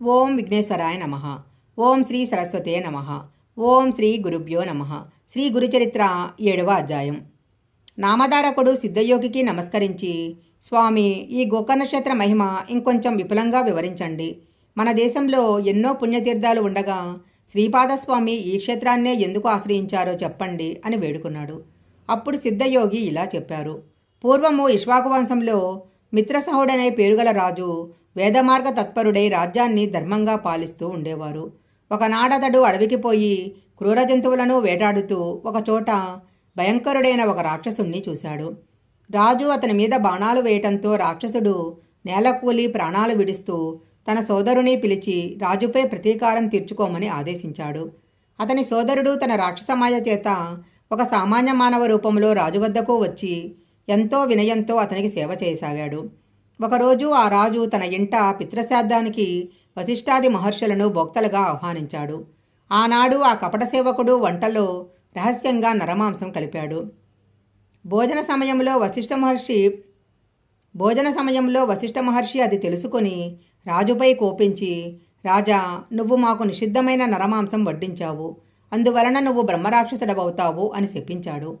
ఓం విఘ్నేశ్వరాయ నమ. ఓం శ్రీ సరస్వతే నమ. ఓం శ్రీ గురుభ్యో నమ. శ్రీ గురుచరిత్ర ఏడవ అధ్యాయం. నామధారకుడు సిద్ధయోగికి నమస్కరించి స్వామి ఈ గోకర్ణక్షేత్ర మహిమ ఇంకొంచెం విపులంగా వివరించండి. మన దేశంలో ఎన్నో పుణ్యతీర్థాలు ఉండగా శ్రీపాదస్వామి ఈ క్షేత్రాన్నే ఎందుకు ఆశ్రయించారో చెప్పండి అని వేడుకున్నాడు. అప్పుడు సిద్ధయోగి ఇలా చెప్పారు. పూర్వము ఇష్వాకు వంశంలో మిత్రసహుడనే పేరుగల రాజు వేదమార్గ తత్పరుడై రాజ్యాన్ని ధర్మంగా పాలిస్తూ ఉండేవారు. ఒకనాడతడు అడవికి పోయి క్రూర జంతువులను వేటాడుతూ ఒకచోట భయంకరుడైన ఒక రాక్షసుణ్ణి చూశాడు. రాజు అతని మీద బాణాలు వేయటంతో రాక్షసుడు నేలకూలి ప్రాణాలు విడుస్తూ తన సోదరుని పిలిచి రాజుపై ప్రతీకారం తీర్చుకోమని ఆదేశించాడు. అతని సోదరుడు తన రాక్షసమాయ చేత ఒక సామాన్య మానవ రూపంలో రాజు వద్దకు వచ్చి ఎంతో వినయంతో అతనికి సేవ చేయసాగాడు. ఒకరోజు ఆ రాజు తన ఇంట పితృశ్రాద్ధానికి వశిష్ఠాది మహర్షులను భోక్తలుగా ఆహ్వానించాడు. ఆనాడు ఆ కపట సేవకుడు వంటలో రహస్యంగా నరమాంసం కలిపాడు. భోజన సమయంలో వశిష్ఠ మహర్షి భోజన సమయంలో వశిష్ఠ మహర్షి అది తెలుసుకొని రాజుపై కోపించి రాజా నువ్వు మాకు నిషిద్ధమైన నరమాంసం వడ్డించావు. అందువలన నువ్వు బ్రహ్మరాక్షసుడవవుతావు అని శపించాడు.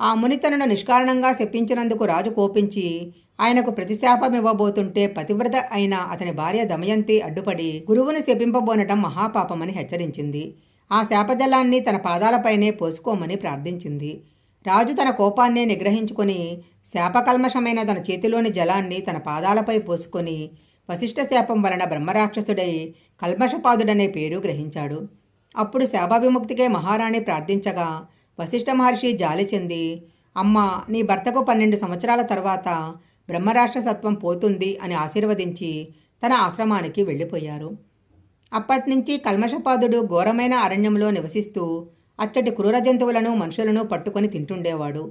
ఆ ముని తనను నిష్కారణంగా శపించినందుకు రాజు కోపించి ఆయనకు ప్రతిశాపమివ్వబోతుంటే పతివ్రత అయిన అతని భార్య దమయంతి అడ్డుపడి గురువుని శపింపబోనటం మహాపాపమని హెచ్చరించింది. ఆ శాపజలాన్ని తన పాదాలపైనే పోసుకోమని ప్రార్థించింది. రాజు తన కోపాన్నే నిగ్రహించుకొని శాపకల్మషమైన తన చేతిలోని జలాన్ని తన పాదాలపై పోసుకొని వశిష్ఠ శాపం వలన బ్రహ్మరాక్షసుడై కల్మషపాదుడనే పేరు గ్రహించాడు. అప్పుడు శాపాభిముక్తికే మహారాణి ప్రార్థించగా వశిష్ఠ మహర్షి జాలి చెంది అమ్మ నీ భర్తకు పన్నెండు సంవత్సరాల తర్వాత బ్రహ్మరాష్ట్ర సత్వం పోతుంది అని ఆశీర్వదించి తన ఆశ్రమానికి వెళ్ళిపోయారు. అప్పటినుంచి కల్మషపాదుడు ఘోరమైన అరణ్యంలో నివసిస్తూ అచ్చటి క్రూర జంతువులను మనుషులను పట్టుకొని తింటుండేవాడు.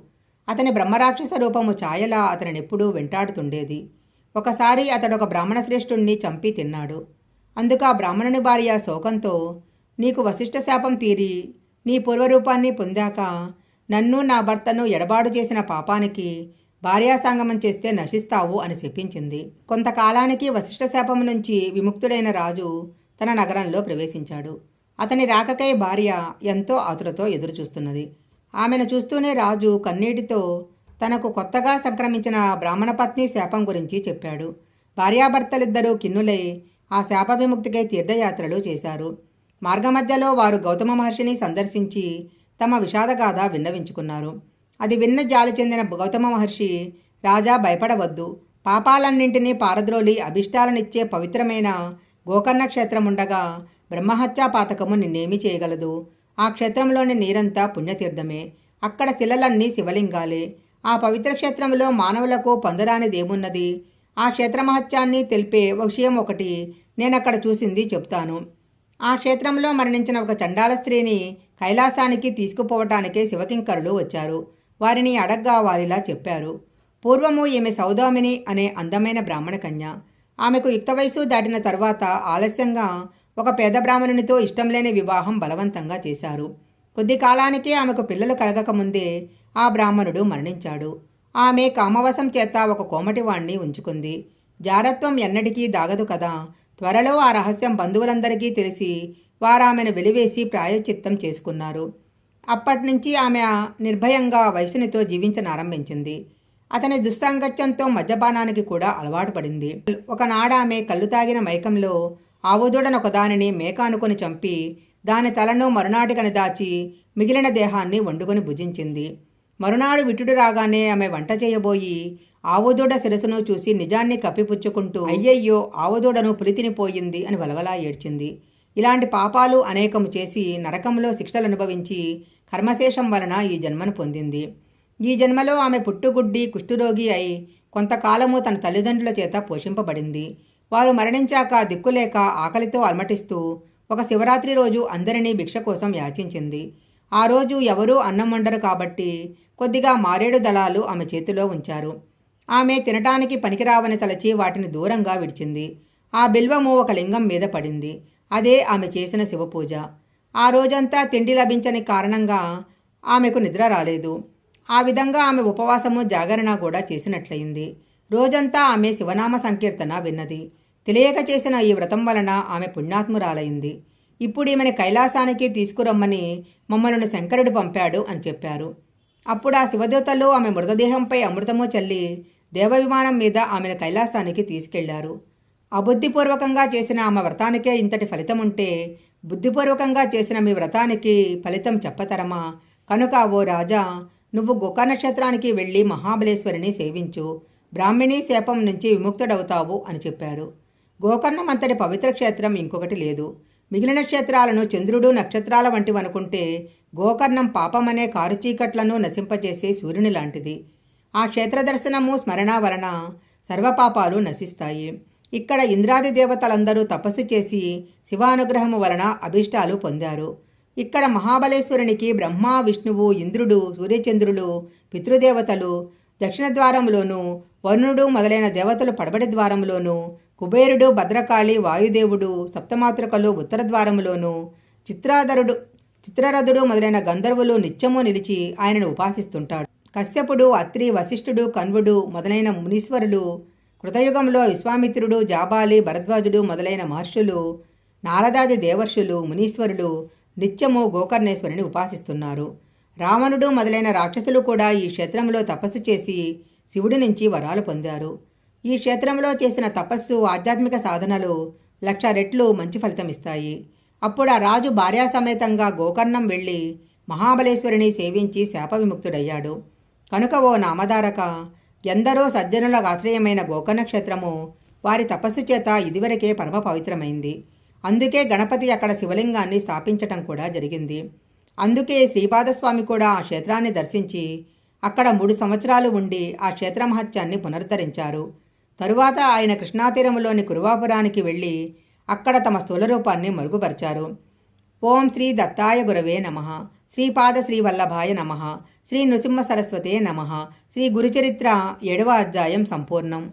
అతని బ్రహ్మరాక్షస రూపము ఛాయలా అతనినెప్పుడూ వెంటాడుతుండేది. ఒకసారి అతడు ఒక బ్రాహ్మణ శ్రేష్ఠుణ్ణి చంపి తిన్నాడు. అందుకు ఆ బ్రాహ్మణుని భార్య శోకంతో నీకు వశిష్ఠ శాపం తీరి నీ పూర్వరూపాన్ని పొందాక నన్ను నా భర్తను ఎడబాటు చేసిన పాపానికి భార్యాసంగమం చేస్తే నశిస్తావు అని చెప్పించింది. కొంతకాలానికి వశిష్ఠ శాపం నుంచి విముక్తుడైన రాజు తన నగరంలో ప్రవేశించాడు. అతని రాకకై భార్య ఎంతో ఆతురతో ఎదురుచూస్తున్నది. ఆమెను చూస్తూనే రాజు కన్నీటితో తనకు కొత్తగా సంక్రమించిన బ్రాహ్మణ పత్ని శాపం గురించి చెప్పాడు. భార్యాభర్తలిద్దరూ కిన్నులై ఆ శాప విముక్తికై తీర్థయాత్రలు చేశారు. మార్గమధ్యలో వారు గౌతమ మహర్షిని సందర్శించి తమ విషాదగాథ విన్నవించుకున్నారు. అది విన్న జాలి చెందిన గౌతమ మహర్షి రాజా భయపడవద్దు. పాపాలన్నింటినీ పారద్రోలి అభిష్టాలనిచ్చే పవిత్రమైన గోకర్ణ క్షేత్రం ఉండగా బ్రహ్మహత్యా పాతకము నిన్నేమి చేయగలదు. ఆ క్షేత్రంలోని నీరంతా పుణ్యతీర్థమే. అక్కడ శిలలన్నీ శివలింగాలే. ఆ పవిత్ర క్షేత్రంలో మానవులకు పొందరానిదేమున్నది ఆ క్షేత్రమహత్యాన్ని తెలిపే విషయం ఒకటి నేనక్కడ చూసింది చెప్తాను ఆ క్షేత్రంలో మరణించిన ఒక చండాల స్త్రీని కైలాసానికి తీసుకుపోవటానికే శివకింకరులు వచ్చారు. వారిని అడగ్గా వారిలా చెప్పారు. పూర్వము ఈమె సౌదామిని అనే అందమైన బ్రాహ్మణ కన్య. ఆమెకు యుక్త వయసు దాటిన తర్వాత ఆలస్యంగా ఒక పేద బ్రాహ్మణునితో ఇష్టం లేని వివాహం బలవంతంగా చేశారు. కొద్ది కాలానికి ఆమెకు పిల్లలు కలగకముందే ఆ బ్రాహ్మణుడు మరణించాడు. ఆమె కామవశం చేత ఒక కోమటివాణ్ణి ఉంచుకుంది. జారత్వం ఎన్నటికీ దాగదు కదా. త్వరలో ఆ రహస్యం బంధువులందరికీ తెలిసి వారామెను వెలివేసి ప్రాయచిత్తం చేసుకున్నారు. అప్పటినుంచి ఆమె నిర్భయంగా వయసునితో జీవించనారంభించింది. అతని దుస్సాంగత్యంతో మద్యపానానికి కూడా అలవాటు పడింది. ఒకనాడు ఆమె కళ్ళు తాగిన మైకంలో ఆవుదూడనొకదానిని మేక అనుకుని చంపి దాని తలను మరునాటికని దాచి మిగిలిన దేహాన్ని వండుకొని భుజించింది. మరునాడు విటుడు రాగానే ఆమె వంట చేయబోయి ఆవుదూడ శిరసును చూసి నిజాన్ని కప్పిపుచ్చుకుంటూ అయ్యయ్యో ఆవుదూడను పులితినిపోయింది అని వలవలా ఏడ్చింది. ఇలాంటి పాపాలు అనేకము చేసి నరకంలో శిక్షలు అనుభవించి కర్మశేషం వలన ఈ జన్మను పొందింది. ఈ జన్మలో ఆమె పుట్టుగుడ్డి కుష్ఠురోగి అయి కొంతకాలము తన తల్లిదండ్రుల చేత పోషింపబడింది. వారు మరణించాక దిక్కులేక ఆకలితో అలమటిస్తూ ఒక శివరాత్రి రోజు అందరినీ భిక్ష కోసం యాచించింది. ఆ రోజు ఎవరూ అన్నం వండరు కాబట్టి కొద్దిగా మారేడు దళాలు ఆమె చేతిలో ఉంచారు. ఆమె తినటానికి పనికిరావని తలచి వాటిని దూరంగా విడిచింది. ఆ బిల్వము ఒక లింగం మీద పడింది. అదే ఆమె చేసిన శివపూజ. ఆ రోజంతా తిండి లభించని కారణంగా ఆమెకు నిద్ర రాలేదు. ఆ విధంగా ఆమె ఉపవాసము జాగరణ కూడా చేసినట్లయింది. రోజంతా ఆమె శివనామ సంకీర్తన విన్నది. తెలియక చేసిన ఈ వ్రతం వలన ఆమె పుణ్యాత్మురాలైంది ఇప్పుడు ఈమెను కైలాసానికి తీసుకురమ్మని మమ్మల్ని శంకరుడు పంపాడు అని చెప్పారు. అప్పుడు ఆ శివదేవతలు ఆమె మృతదేహంపై అమృతము చల్లి దేవ విమానం మీద ఆమెను కైలాసానికి తీసుకెళ్ళారు. అబుద్ధిపూర్వకంగా చేసిన ఆమె వ్రతానికే ఇంతటి ఫలితం ఉంటే బుద్ధిపూర్వకంగా చేసిన మీ వ్రతానికి ఫలితం చెప్పతరమా? కనుక ఓ రాజా నువ్వు గోక నక్షత్రానికి వెళ్ళి మహాబలేశ్వరిని సేవించు. బ్రాహ్మిణీ శాపం నుంచి విముక్తుడవుతావు అని చెప్పారు గోకర్ణం అంతటి పవిత్ర క్షేత్రం ఇంకొకటి లేదు. మిగిలిన క్షేత్రాలను చంద్రుడు నక్షత్రాల వంటివి అనుకుంటే గోకర్ణం పాపమనే కారు చీకట్లను నశింపజేసే సూర్యుని లాంటిది ఆ క్షేత్ర దర్శనము స్మరణ వలన సర్వపాపాలు నశిస్తాయి. ఇక్కడ ఇంద్రాది దేవతలందరూ తపస్సు చేసి శివానుగ్రహము వలన అభిష్టాలు పొందారు. ఇక్కడ మహాబలేశ్వరునికి బ్రహ్మ విష్ణువు ఇంద్రుడు సూర్యచంద్రులు పితృదేవతలు దక్షిణ ద్వారంలోనూ వరుణుడు మొదలైన దేవతలు పడబడి ద్వారంలోనూ కుబేరుడు భద్రకాళి వాయుదేవుడు సప్తమాతృకలు ఉత్తర ద్వారంలోనూ చిత్రాధరుడు చిత్రరథుడు మొదలైన గంధర్వులు నిత్యము నిలిచి ఆయనను ఉపాసిస్తుంటాడు. కశ్యపుడు అత్రి వశిష్ఠుడు కన్వుడు మొదలైన మునీశ్వరులు కృతయుగంలో విశ్వామిత్రుడు జాబాలి భరద్వాజుడు మొదలైన మహర్షులు నారదాది దేవర్షులు మునీశ్వరులు నిత్యము గోకర్ణేశ్వరుని ఉపాసిస్తున్నారు. రావణుడు మొదలైన రాక్షసులు కూడా ఈ క్షేత్రంలో తపస్సు చేసి శివుడి నుంచి వరాలు పొందారు. ఈ క్షేత్రంలో చేసిన తపస్సు ఆధ్యాత్మిక సాధనలు లక్ష రెట్లు మంచి ఫలితం ఇస్తాయి. అప్పుడు ఆ రాజు భార్యాసమేతంగా గోకర్ణం వెళ్ళి మహాబలేశ్వరిని సేవించి శాప విముక్తుడయ్యాడు కనుక ఓ నామధారక ఎందరో సజ్జనుల ఆశ్రయమైన గోకర్ణ క్షేత్రము వారి తపస్సు చేత ఇదివరకే పరమ పవిత్రమైంది. అందుకే గణపతి అక్కడ శివలింగాన్ని స్థాపించటం కూడా జరిగింది. అందుకే శ్రీపాదస్వామి కూడా ఆ క్షేత్రాన్ని దర్శించి అక్కడ మూడు సంవత్సరాలు ఉండి ఆ క్షేత్ర మహత్యాన్ని పునరుద్ధరించారు. తరువాత ఆయన కృష్ణాతీరములోని కురువాపురానికి వెళ్ళి అక్కడ తమ స్థూల రూపాన్ని మరుగుపరిచారు. ఓం శ్రీ దత్తాయ గురవే నమ. శ్రీపాద శ్రీవల్లభాయ నమ. శ్రీ నృసింహ సరస్వతే నమ. శ్రీ గురుచరిత్ర ఏడవ అధ్యాయం సంపూర్ణం.